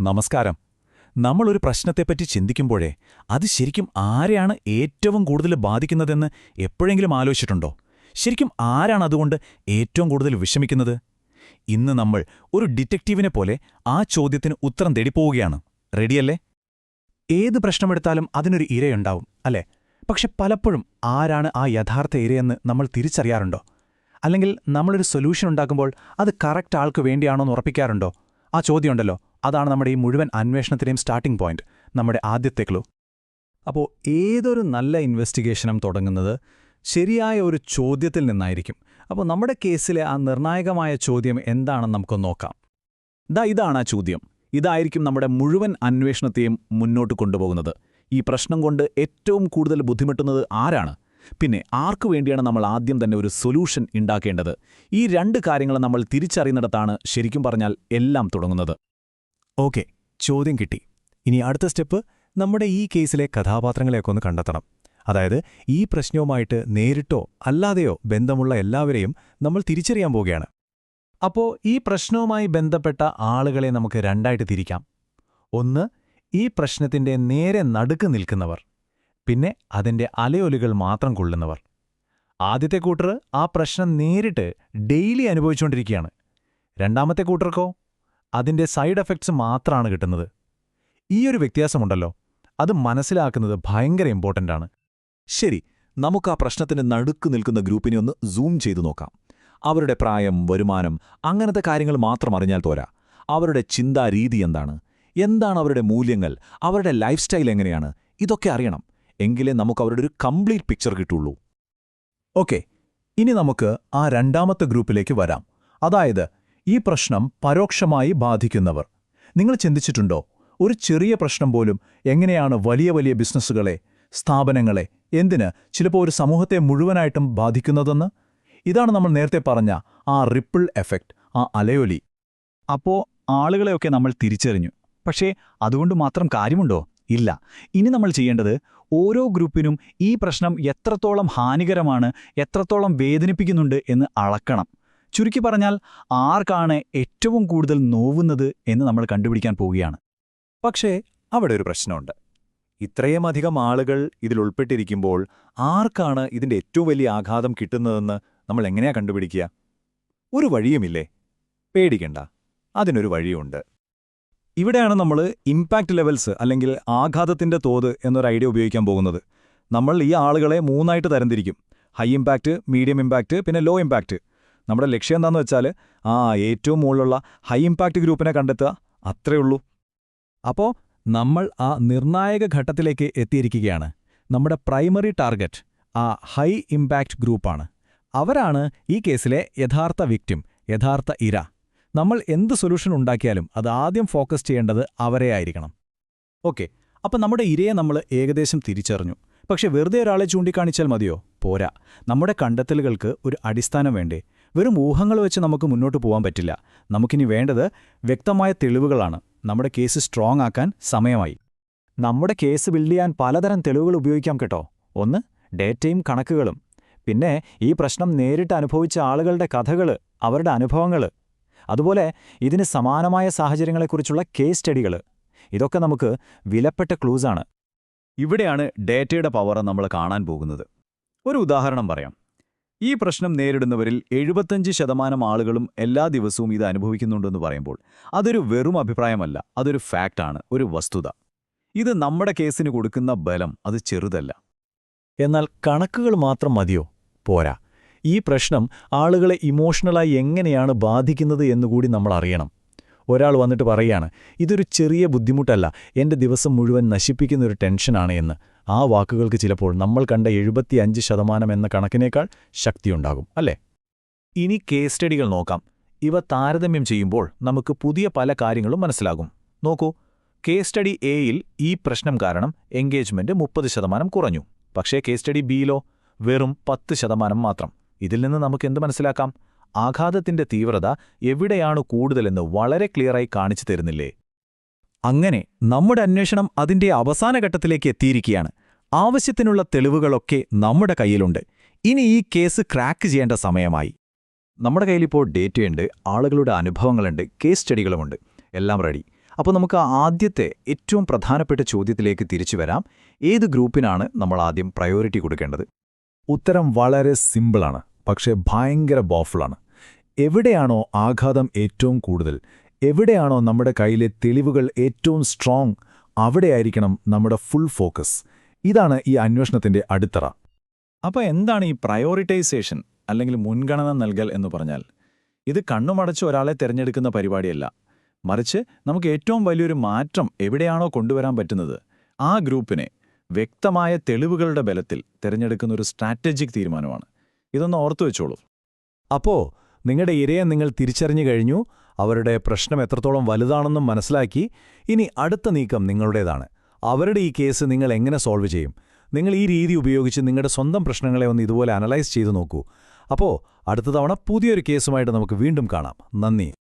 നമസ്കാരം. നമ്മളൊരു പ്രശ്നത്തെപ്പറ്റി ചിന്തിക്കുമ്പോഴേ അത് ശരിക്കും ആരെയാണ് ഏറ്റവും കൂടുതൽ ബാധിക്കുന്നതെന്ന് എപ്പോഴെങ്കിലും ആലോചിച്ചിട്ടുണ്ടോ? ശരിക്കും ആരാണ് അതുകൊണ്ട് ഏറ്റവും കൂടുതൽ വിഷമിക്കുന്നത്? ഇന്ന് നമ്മൾ ഒരു ഡിറ്റക്റ്റീവിനെ പോലെ ആ ചോദ്യത്തിന് ഉത്തരം തേടിപ്പോവുകയാണ്. റെഡിയല്ലേ? ഏത് പ്രശ്നമെടുത്താലും അതിനൊരു ഇരയുണ്ടാവും അല്ലേ? പക്ഷെ പലപ്പോഴും ആരാണ് ആ യഥാർത്ഥ ഇരയെന്ന് നമ്മൾ തിരിച്ചറിയാറുണ്ടോ? അല്ലെങ്കിൽ നമ്മളൊരു സൊല്യൂഷൻ ഉണ്ടാക്കുമ്പോൾ അത് കറക്റ്റ് ആൾക്ക് വേണ്ടിയാണോ എന്ന് ഉറപ്പിക്കാറുണ്ടോ? ആ ചോദ്യമുണ്ടല്ലോ. അതാണ് നമ്മുടെ ഈ മുഴുവൻ അന്വേഷണത്തിലെയും സ്റ്റാർട്ടിംഗ് പോയിന്റ് നമ്മുടെ ആദ്യത്തെ ക്ലൂ അപ്പോൾ ഏതൊരു നല്ല ഇൻവെസ്റ്റിഗേഷനും തുടങ്ങുന്നത് ശരിയായ ഒരു ചോദ്യത്തിൽ നിന്നായിരിക്കും. അപ്പോൾ നമ്മുടെ കേസിലെ ആ നിർണായകമായ ചോദ്യം എന്താണെന്ന് നമുക്കൊന്ന് നോക്കാം. ദാ ഇതാണ് ആ ചോദ്യം. ഇതായിരിക്കും നമ്മുടെ മുഴുവൻ അന്വേഷണത്തെയും മുന്നോട്ട് കൊണ്ടുപോകുന്നത്. ഈ പ്രശ്നം കൊണ്ട് ഏറ്റവും കൂടുതൽ ബുദ്ധിമുട്ടുന്നത് ആരാണ്? പിന്നെ ആർക്കു വേണ്ടിയാണ് നമ്മൾ ആദ്യം തന്നെ ഒരു സൊല്യൂഷൻ ഉണ്ടാക്കേണ്ടത്? ഈ രണ്ട് കാര്യങ്ങൾ നമ്മൾ തിരിച്ചറിയുന്നിടത്താണ് ശരിക്കും പറഞ്ഞാൽ എല്ലാം തുടങ്ങുന്നത്. ഓക്കെ ചോദ്യം കിട്ടി. ഇനി അടുത്ത സ്റ്റെപ്പ് നമ്മുടെ ഈ കേസിലെ കഥാപാത്രങ്ങളെയൊക്കെ ഒന്ന് കണ്ടെത്തണം. അതായത് ഈ പ്രശ്നവുമായിട്ട് നേരിട്ടോ അല്ലാതെയോ ബന്ധമുള്ള എല്ലാവരെയും നമ്മൾ തിരിച്ചറിയാൻ പോവുകയാണ്. അപ്പോൾ ഈ പ്രശ്നവുമായി ബന്ധപ്പെട്ട ആളുകളെ നമുക്ക് രണ്ടായിട്ട് തിരിക്കാം. ഒന്ന് ഈ പ്രശ്നത്തിന്റെ നേരെ നടുക്ക് നിൽക്കുന്നവർ പിന്നെ അതിന്റെ അലയൊലികൾ മാത്രം കൊള്ളുന്നവർ. ആദ്യത്തെ കൂട്ടർ ആ പ്രശ്നം നേരിട്ട് ഡെയിലി അനുഭവിച്ചുകൊണ്ടിരിക്കുകയാണ്. രണ്ടാമത്തെ കൂട്ടർക്കോ? അതിന്റെ സൈഡ് എഫക്ട്സ് മാത്രമാണ് കിട്ടുന്നത്. ഈ ഒരു വ്യത്യാസമുണ്ടല്ലോ. അത് മനസ്സിലാക്കുന്നത് ഭയങ്കര ഇമ്പോർട്ടന്റ് ആണ്. ശരി നമുക്ക് ആ പ്രശ്നത്തിന് നടുക്ക് നിൽക്കുന്ന ഗ്രൂപ്പിനെ ഒന്ന് സൂം ചെയ്തു നോക്കാം. അവരുടെ പ്രായം വരുമാനം അങ്ങനത്തെ കാര്യങ്ങൾ മാത്രം അറിഞ്ഞാൽ പോരാ. അവരുടെ ചിന്താരീതി എന്താണ്? എന്താണ് അവരുടെ മൂല്യങ്ങൾ? അവരുടെ ലൈഫ് സ്റ്റൈൽ എങ്ങനെയാണ്? ഇതൊക്കെ അറിയണം. എങ്കിലേ നമുക്ക് അവരുടെ ഒരു കംപ്ലീറ്റ് പിക്ചർ കിട്ടുള്ളൂ. ഓക്കെ ഇനി നമുക്ക് ആ രണ്ടാമത്തെ ഗ്രൂപ്പിലേക്ക് വരാം. അതായത് ഈ പ്രശ്നം പരോക്ഷമായി ബാധിക്കുന്നവർ. നിങ്ങൾ ചിന്തിച്ചിട്ടുണ്ടോ? ഒരു ചെറിയ പ്രശ്നം പോലും എങ്ങനെയാണ് വലിയ വലിയ ബിസിനസ്സുകളെ സ്ഥാപനങ്ങളെ എന്തിന് ചിലപ്പോൾ ഒരു സമൂഹത്തെ മുഴുവനായിട്ടും ബാധിക്കുന്നതെന്ന്? ഇതാണ് നമ്മൾ നേരത്തെ പറഞ്ഞ ആ റിപ്പിൾ എഫക്റ്റ് ആ അലയൊലി. അപ്പോ ആളുകളെയൊക്കെ നമ്മൾ തിരിച്ചറിഞ്ഞു. പക്ഷേ അതുകൊണ്ട് മാത്രം കാര്യമുണ്ടോ? ഇല്ല. ഇനി നമ്മൾ ചെയ്യേണ്ടത് ഓരോ ഗ്രൂപ്പിനും ഈ പ്രശ്നം എത്രത്തോളം ഹാനികരമാണ് എത്രത്തോളം വേദനിപ്പിക്കുന്നുണ്ട് എന്ന് അളക്കണം. ചുരുക്കി പറഞ്ഞാൽ ആർക്കാണ് ഏറ്റവും കൂടുതൽ നോവുന്നത് എന്ന് നമ്മൾ കണ്ടുപിടിക്കാൻ പോവുകയാണ്. പക്ഷേ അവിടെ ഒരു പ്രശ്നമുണ്ട്. ഇത്രയും അധികം ആളുകൾ ഇതിൽ ഉൾപ്പെട്ടിരിക്കുമ്പോൾ ആർക്കാണ് ഇതിന്റെ ഏറ്റവും വലിയ ആഘാതം കിട്ടുന്നതെന്ന് നമ്മൾ എങ്ങനെയാ കണ്ടുപിടിക്കുക? ഒരു വഴിയുമില്ലേ? പേടിക്കണ്ട. അതിനൊരു വഴിയുണ്ട്. ഇവിടെയാണ് നമ്മൾ ഇമ്പാക്റ്റ് ലെവൽസ് അല്ലെങ്കിൽ ആഘാതത്തിന്റെ തോത് എന്നൊരു ഐഡിയ ഉപയോഗിക്കാൻ പോകുന്നത്. നമ്മൾ ഈ ആളുകളെ മൂന്നായിട്ട് തരംതിരിക്കും. ഹൈ ഇമ്പാക്റ്റ് മീഡിയം ഇമ്പാക്റ്റ് പിന്നെ ലോ ഇമ്പാക്റ്റ് നമ്മുടെ ലക്ഷ്യം എന്താണെന്ന് വെച്ചാൽ ആ ഏറ്റവും മുകളിലുള്ള ഹൈ ഇമ്പാക്റ്റ് ഗ്രൂപ്പിനെ കണ്ടെത്തുക. അത്രേ ഉള്ളൂ. അപ്പോൾ നമ്മൾ ആ നിർണായക ഘട്ടത്തിലേക്ക് എത്തിയിരിക്കുകയാണ്. നമ്മുടെ പ്രൈമറി ടാർഗറ്റ് ആ ഹൈ ഇമ്പാക്റ്റ് ഗ്രൂപ്പാണ് അവരാണ് ഈ കേസിലെ യഥാർത്ഥ വിക്റ്റിം യഥാർത്ഥ ഇര. നമ്മൾ എന്ത് സൊല്യൂഷൻ ഉണ്ടാക്കിയാലും അത് ആദ്യം ഫോക്കസ് ചെയ്യേണ്ടത് അവരെ ആയിരിക്കണം. ഓക്കെ അപ്പം നമ്മുടെ ഇരയെ നമ്മൾ ഏകദേശം തിരിച്ചറിഞ്ഞു. പക്ഷെ വെറുതെ ഒരാളെ ചൂണ്ടിക്കാണിച്ചാൽ മതിയോ? പോരാ. നമ്മുടെ കണ്ടെത്തലുകൾക്ക് ഒരു അടിസ്ഥാനം വേണ്ടേ? വെറും ഊഹങ്ങൾ വെച്ച് നമുക്ക് മുന്നോട്ട് പോകാൻ പറ്റില്ല. നമുക്കിനി വേണ്ടത് വ്യക്തമായ തെളിവുകളാണ്. നമ്മുടെ കേസ് സ്ട്രോങ് ആക്കാൻ സമയമായി. നമ്മുടെ കേസ് ബിൽഡ് ചെയ്യാൻ പലതരം തെളിവുകൾ ഉപയോഗിക്കാം കേട്ടോ. ഒന്ന് ഡേറ്റയും കണക്കുകളും. പിന്നെ ഈ പ്രശ്നം നേരിട്ട് അനുഭവിച്ച ആളുകളുടെ കഥകൾ അവരുടെ അനുഭവങ്ങൾ. അതുപോലെ ഇതിന് സമാനമായ സാഹചര്യങ്ങളെക്കുറിച്ചുള്ള കേസ് സ്റ്റഡികൾ ഇതൊക്കെ നമുക്ക് വിലപ്പെട്ട ക്ലൂസാണ് ഇവിടെയാണ് ഡേറ്റയുടെ പവർ നമ്മൾ കാണാൻ പോകുന്നത്. ഒരു ഉദാഹരണം പറയാം. ഈ പ്രശ്നം നേരിടുന്നവരിൽ എഴുപത്തഞ്ച് ശതമാനം ആളുകളും എല്ലാ ദിവസവും ഇത് അനുഭവിക്കുന്നുണ്ടെന്ന് പറയുമ്പോൾ അതൊരു വെറും അഭിപ്രായമല്ല അതൊരു ഫാക്റ്റാണ് ഒരു വസ്തുത. ഇത് നമ്മുടെ കേസിന് കൊടുക്കുന്ന ബലം അത് ചെറുതല്ല. എന്നാൽ കണക്കുകൾ മാത്രം മതിയോ? പോരാ. ഈ പ്രശ്നം ആളുകളെ ഇമോഷണലായി എങ്ങനെയാണ് ബാധിക്കുന്നത് എന്നുകൂടി നമ്മൾ അറിയണം. ഒരാൾ വന്നിട്ട് പറയാണ് ഇതൊരു ചെറിയ ബുദ്ധിമുട്ടല്ല എന്റെ ദിവസം മുഴുവൻ നശിപ്പിക്കുന്നൊരു ടെൻഷനാണ് എന്ന്. ആ വാക്കുകൾക്ക് ചിലപ്പോൾ നമ്മൾ കണ്ട എഴുപത്തിയഞ്ച് ശതമാനം എന്ന കണക്കിനേക്കാൾ ശക്തിയുണ്ടാകും അല്ലേ? ഇനി കേസ് സ്റ്റഡികൾ നോക്കാം. ഇവ താരതമ്യം ചെയ്യുമ്പോൾ നമുക്ക് പുതിയ പല കാര്യങ്ങളും മനസ്സിലാകും. നോക്കൂ കേസ് സ്റ്റഡി എയിൽ ഈ പ്രശ്നം കാരണം എൻഗേജ്മെന്റ് മുപ്പത് ശതമാനം കുറഞ്ഞു. പക്ഷേ കേസ് സ്റ്റഡി ബിയിലോ വെറും പത്ത് ശതമാനം മാത്രം. ഇതിൽ നിന്ന് നമുക്ക് എന്ത് മനസ്സിലാക്കാം? ആഘാതത്തിന്റെ തീവ്രത എവിടെയാണ് കൂടുതലെന്ന് വളരെ ക്ലിയറായി കാണിച്ചു തരുന്നില്ലേ? അങ്ങനെ നമ്മുടെ അന്വേഷണം അതിന്റെ അവസാന ഘട്ടത്തിലേക്ക് എത്തിയിരിക്കുകയാണ്. ആവശ്യത്തിനുള്ള തെളിവുകളൊക്കെ നമ്മുടെ കയ്യിലുണ്ട്. ഇനി ഈ കേസ് ക്രാക്ക് ചെയ്യേണ്ട സമയമായി. നമ്മുടെ കയ്യിലിപ്പോൾ ഡേറ്റയുണ്ട് ആളുകളുടെ അനുഭവങ്ങളുണ്ട് കേസ് സ്റ്റഡികളുമുണ്ട് എല്ലാം റെഡി അപ്പോൾ നമുക്ക് ആദ്യത്തെ ഏറ്റവും പ്രധാനപ്പെട്ട ചോദ്യത്തിലേക്ക് തിരിച്ചു വരാം. ഏത് ഗ്രൂപ്പിനാണ് നമ്മൾ ആദ്യം പ്രയോറിറ്റി കൊടുക്കേണ്ടത്? ഉത്തരം വളരെ സിമ്പിളാണ് പക്ഷേ ഭയങ്കര ബോഫുള്ളാണ് എവിടെയാണോ ആഘാതം ഏറ്റവും കൂടുതൽ എവിടെയാണോ നമ്മുടെ കയ്യിലെ തെളിവുകൾ ഏറ്റവും സ്ട്രോങ് അവിടെയായിരിക്കണം നമ്മുടെ ഫുൾ ഫോക്കസ് ഇതാണ് ഈ അന്വേഷണത്തിന്റെ അടിത്തറ. അപ്പോൾ എന്താണ് ഈ പ്രയോറിറ്റൈസേഷൻ അല്ലെങ്കിൽ മുൻഗണന നൽകൽ എന്ന് പറഞ്ഞാൽ? ഇത് കണ്ണുമടച്ച് ഒരാളെ തിരഞ്ഞെടുക്കുന്ന പരിപാടിയല്ല. മറിച്ച് നമുക്ക് ഏറ്റവും വലിയൊരു മാറ്റം എവിടെയാണോ കൊണ്ടുവരാൻ പറ്റുന്നത് ആ ഗ്രൂപ്പിനെ വ്യക്തമായ തെളിവുകളുടെ ബലത്തിൽ തിരഞ്ഞെടുക്കുന്ന ഒരു സ്ട്രാറ്റജിക് തീരുമാനമാണ്. ഇതൊന്ന് ഓർത്തു വെച്ചോളൂ. അപ്പോ നിങ്ങളുടെ ഇരയെ നിങ്ങൾ തിരിച്ചറിഞ്ഞു കഴിഞ്ഞു അവരുടെ പ്രശ്നം എത്രത്തോളം വലുതാണെന്നും മനസ്സിലാക്കി ഇനി അടുത്ത നീക്കം നിങ്ങളുടേതാണ്. അവരുടെ ഈ കേസ് നിങ്ങൾ എങ്ങനെ സോൾവ് ചെയ്യും? നിങ്ങൾ ഈ രീതി ഉപയോഗിച്ച് നിങ്ങളുടെ സ്വന്തം പ്രശ്നങ്ങളെ ഒന്ന് ഇതുപോലെ അനലൈസ് ചെയ്തു നോക്കൂ. അപ്പോൾ അടുത്ത തവണ പുതിയൊരു കേസുമായിട്ട് നമുക്ക് വീണ്ടും കാണാം. നന്ദി.